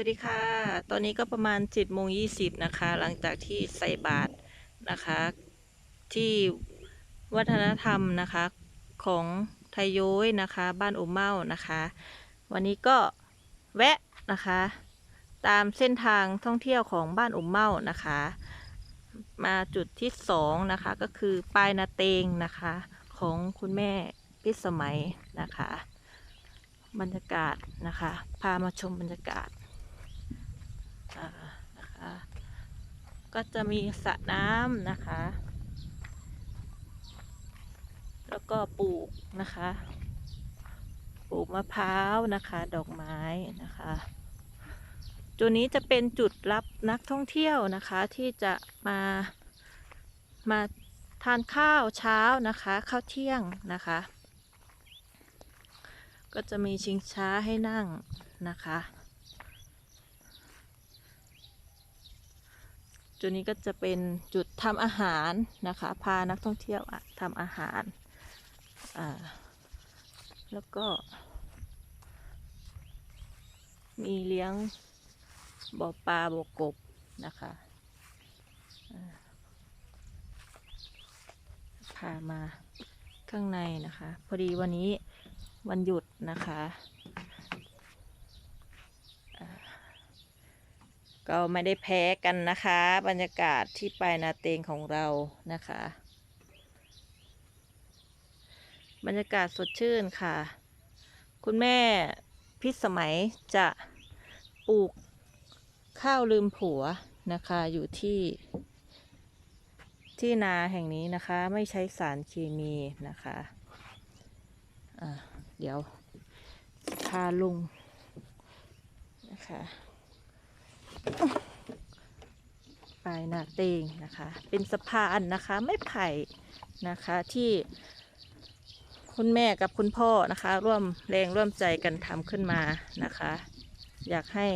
วัสดีค่ะ ตอนนี้ก็ประมาณ7โมง20นะคะ หลังจากที่ใส่บาตรนะคะ ที่วัฒนธรรมนะคะของไทยโย้ยนะคะ บ้านอุมเมานะคะ วันนี้ก็แวะนะคะ ตามเส้นทางท่องเที่ยวของบ้านอุมเมานะคะ มาจุดที่สองนะคะก็คือปลายนาเตงนะคะ ของคุณแม่พิสมัยนะคะ บรรยากาศนะคะ พามาชมบรรยากาศ นะคะ ก็จะมีสระน้ำนะคะ แล้วก็ปลูกนะคะ ปลูกมะพร้าวนะคะ ดอกไม้นะคะ จุดนี้จะเป็นจุดรับนักท่องเที่ยวนะคะ ที่จะมามาทานข้าวเช้านะคะ ข้าวเที่ยงนะคะ ก็จะมีชิงช้าให้นั่งนะคะ จุดนี้ก็จะเป็นจุดทำอาหารนะคะ พานักท่องเที่ยวทำอาหาร แล้วก็ มีเลี้ยงบ่อปลาบ่อกบนะคะพามาข้างในนะคะ พอดีวันนี้วันหยุดนะคะอ่า ก็ไม่ได้แพ้กันนะคะ บรรยากาศที่ปลายนาเตงของเรานะคะ บรรยากาศสดชื่นค่ะ คุณแม่พิสมัยจะปลูกข้าวลืมผัวนะคะอยู่ที่ที่นาแห่งนี้นะคะไม่ใช้สารเคมีนะคะอ่าเดี๋ยวพาลุงนะคะ ปลายนาเตงนะคะ เป็นสะพานนะคะไม่ไผ่นะคะที่คุณแม่กับคุณพ่อนะคะ ร่วมแรงร่วมใจกันทำขึ้นมานะคะ อยากให้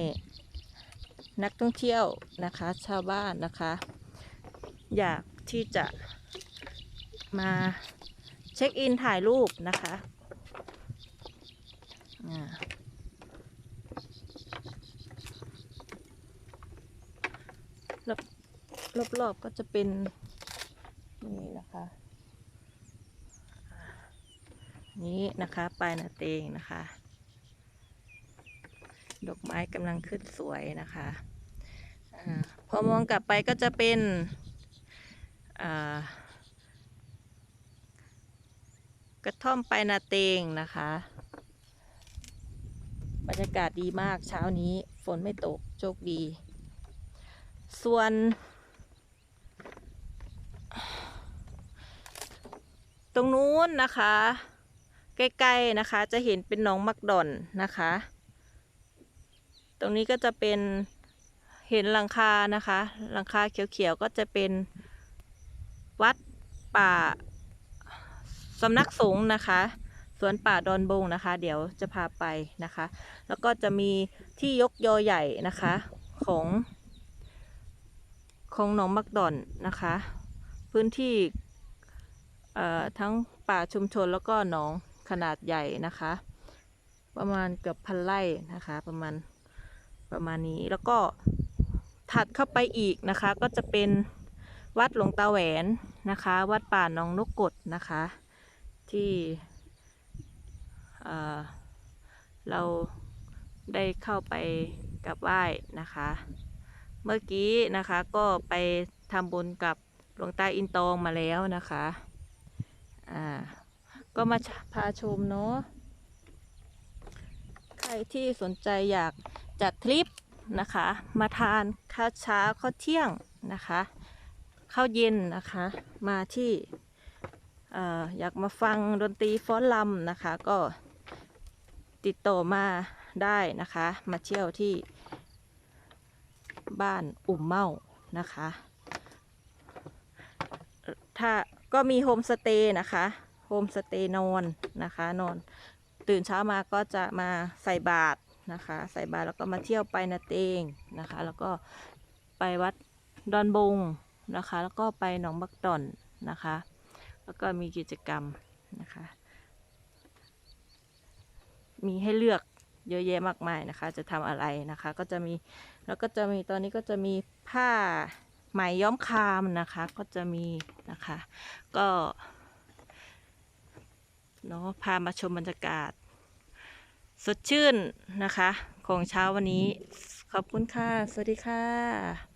นักท่องเที่ยวนะคะ ชาวบ้านนะคะ อยากที่จะมาเช็คอินถ่ายรูปนะคะอ่า รอบรอบๆก็จะเป็นนี่นะคะนี้นะคะปลายนาเตงนะคะ ดอกไม้กำลังขึ้นสวยนะคะอพอมองกลับไปก็จะเป็นกระท่อมปลายนาเตงนะคะ บรรยากาศดีมากเช้านี้ฝนไม่ตกโชคดี ส่วน ตรงนู้นนะคะ ใกล้ๆนะคะจะเห็นเป็นหนองมักดอนนะคะ ตรงนี้ก็จะเป็นเห็นหลังคานะคะ หลังคาเขียวๆก็จะเป็นวัดป่าสำนักสงฆ์นะคะสวนป่าดอนบงนะคะ เดี๋ยวจะพาไปนะคะ แล้วก็จะมีที่ยกยอใหญ่นะคะของ ของหนองมักดอนนะคะ พื้นที่ทั้งป่าชุมชนแล้วก็หนองขนาดใหญ่นะคะ ประมาณเกือบพันไร่นะคะ ประมาณประมาณนี้แล้วก็ถัดเข้าไปอีกนะคะ ก็จะเป็นวัดหลวงตาแหวนนะคะ วัดป่าหนองนกกดนะคะ ที่เเราได้เข้าไปกับไหว้นะคะ เมื่อกี้นะคะก็ไปทำบุญกับหลวงตาอินตองมาแล้วนะคะ อ่า ก็มาพาชมเนาะ ใครที่สนใจอยากจัดทริปนะคะ มาทานข้าวเช้าข้าวเที่ยงนะคะข้าวเย็นนะคะ มาที่เอ่ออยากมาฟังดนตรีฟ้อนลำนะคะ ก็ติดต่อมาได้นะคะ มาเที่ยวที่ บ้านอุ่มเมานะคะ ถ้าก็มีโฮมสเตย์นะคะโฮมสเตย์นอนนะคะนอนตื่นเช้ามาก็จะมาใส่บาตรนะคะ ใส่บาตรแล้วก็มาเที่ยวไปนาเตงนะคะ แล้วก็ไปวัดดอนบงนะคะ แล้วก็ไปหนองบักดอนนะคะ แล้วก็มีกิจกรรมนะคะ มีให้เลือก เยอะแยะมากมายนะคะ จะทำอะไรนะคะ ก็จะมีแล้วก็จะมีตอนนี้ก็จะมีผ้าไหมย้อมคามนะคะ ก็จะมีนะคะ ก็เนาะพามาชมบรรยากาศ สดชื่นนะคะ ของเช้าวันนี้ ขอบคุณค่ะ สวัสดีค่ะ